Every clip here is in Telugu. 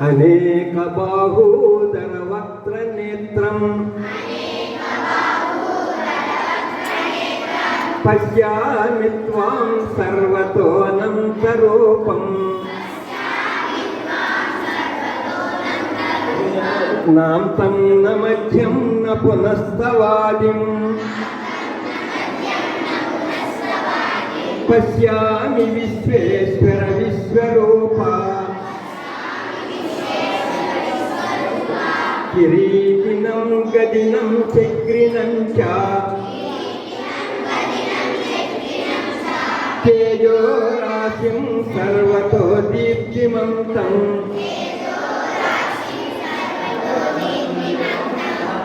అనేక బాహూదర వక్త్ర నేత్రం. పశ్యామి త్వాం సర్వతోనంతరూపం నాంతం న మధ్యం న పునస్తవాదిం పశ్యామి విశ్వేశ్వర విశ్వరూపా. కిరీటినం గదినం చక్రిణం చ. తేజోరాశిం సర్వతో దీప్తిమంతం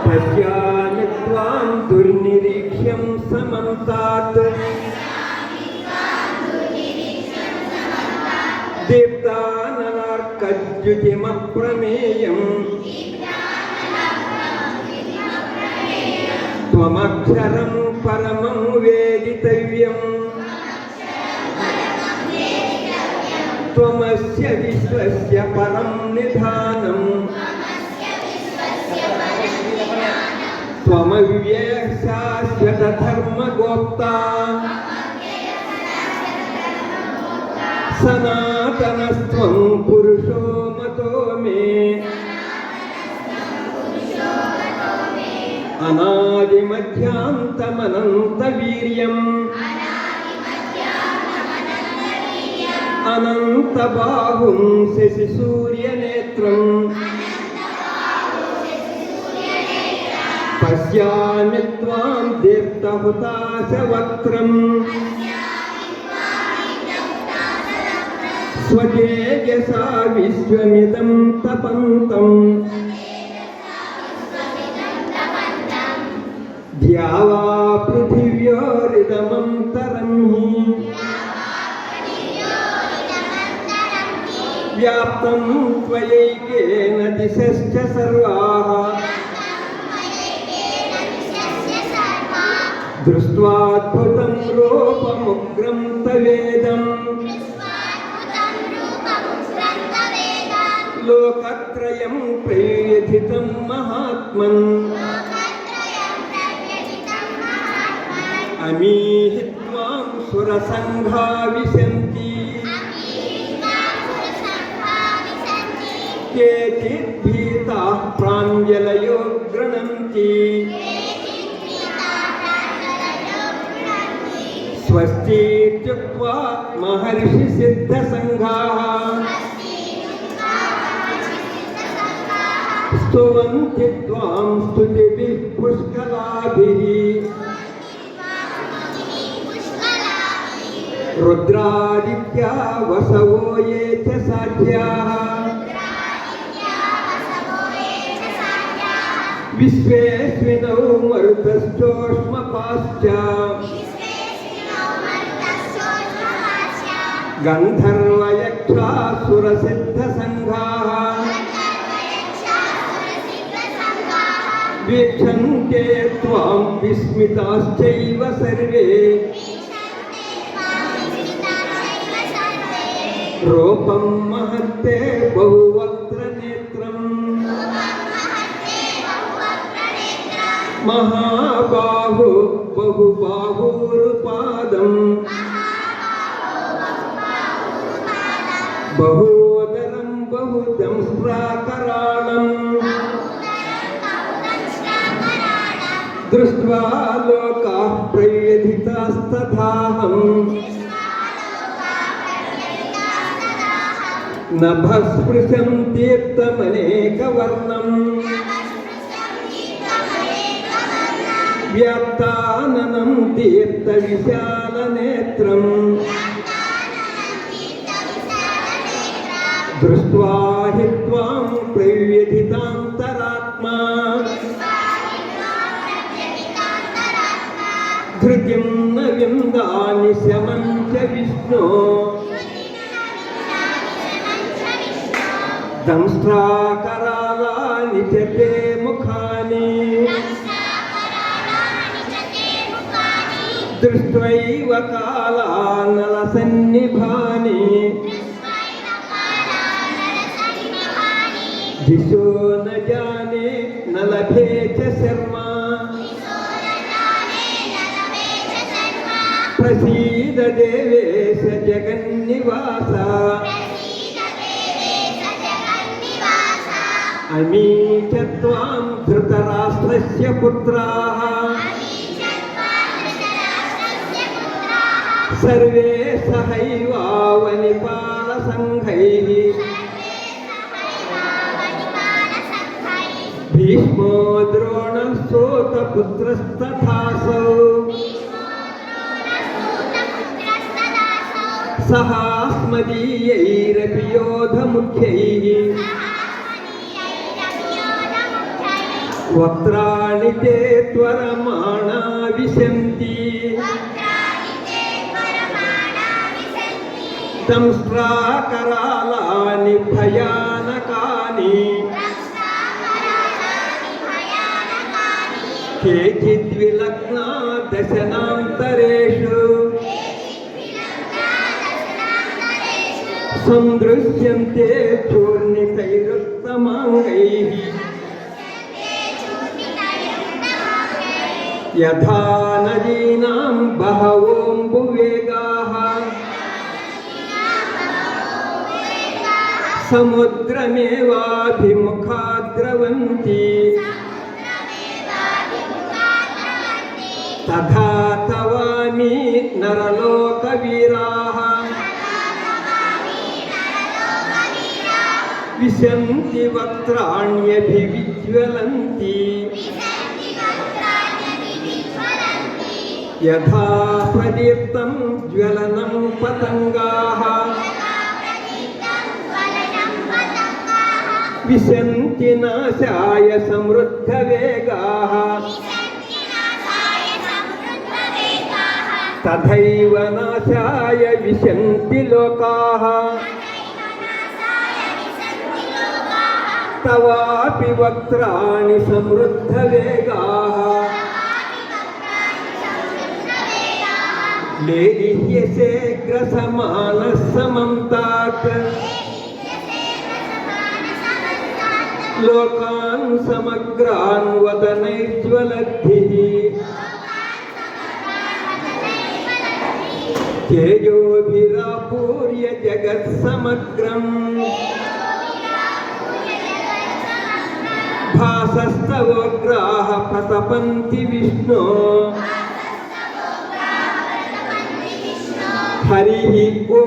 పశ్యామి త్వాం దుర్నిరీక్ష్యం సమంతాత్. దీప్తాననార్కద్యుతిమప్రమేయం. మమక్షరం పరమం వేదితవ్యం. త్వమస్య విశ్వస్య పరం నిధానం. త్వమవ్యయ శాశ్వత ధర్మగోప్తా సనాతనస్త్వం పురుషో అనంతమనంత వీర్యం అనంత బాహుం శశి సూర్యనేత్రం పశ్యామి త్వాం దీర్ఘహుతాశవక్త్రం స్వతేజసా విశ్వమిదం తపంతం तपन्तम् द्यावा पृथिव्योरिदमन्तरं हि व्याप्तं त्वयैकेन दिशश्च सर्वाः दृष्ट्वाद्भुतं रूपमुग्रं तवेदम् लोकत्रयं प्रयथितं महात्मन् అమీహి త్వాం సురసంఘా విశంతి కేచిద్భీతా ప్రాంజలయో గృణంతి స్వస్తిత్యుక్వా మహర్షి సిద్ధ సంఘా స్తువంతి త్వాం స్తుతిభిః పుష్కలాభిః रुद्रादित्या वसवो ये च साध्याः विश्वेऽस्मिनौ मरुतश्चोष्मपाश्च गन्धर्वयक्षासुरसिद्धसङ्घाः वीक्षन्ते त्वां विस्मिताश्चैव सर्वे रूपं महत्ते बहुवक्त्रनेत्रं महाबाहु बहुबाहुरुपादं बहूदरं बहुदं प्राकराणम् दृष्ट्वा लोकाः प्रयधितास्तथाहम् నభస్పృశం తీర్థమనేకవర్ణం వ్యాప్తాననం తీర్థ విశాల నేత్రం దృష్ట్వా హి త్వాం ప్రవ్యధితాంతరాత్మా. ధృతిం న విందామి శమం చ విష్ణో. దంష్ట్రాకరాల నిజతే ముఖాని దృష్ట్వైవ కాళానల సన్నిభాని దిశో న జానే నలభే చ శర్మ ప్రసీద దేవేశ జగన్నివాస అమీ చత్వాం ధృతరాష్ట్రస్య పుత్రాః సర్వే సహైవావనిపాల సంఘైః భీష్మో ద్రోణశ్రోతపుత్రస్తథాసౌ సహాస్మదీయైరపి యోధముఖ్యైః वक्त्राणि ते त्वरमाणा विशन्ति संस्ट्राकरालानि भयानकानि केचिद्विलग्ना दशनान्तरेषु सन्दृश्यन्ते चूर्णितैरुत्तमाङ्गैः యథా నదీనాం బహవోంబువేగాః సముద్రమేవాభిముఖా ద్రవంతి తథా తవామి నరలోకవీరాः విశంతి వక్త్రాణ్యభివిజ్వలంతి యథా ప్రదీప్తం జ్వలనం పతంగా. విశంతి నాశాయ సమృద్ధవేగా. తథైవ నాశాయ విశంతి లోకా. తవాపి వక్రాణి సమృద్ధవేగా. लेलिह्यसेऽग्रसमानः समं तात् लोकान् समग्रान् वदनैर्ज्वलद्भिः तेजोभिरापूर्य जगत्समग्रम् भासस्तवोग्राः प्रतपन्ति विष्णो ஹரி ஓ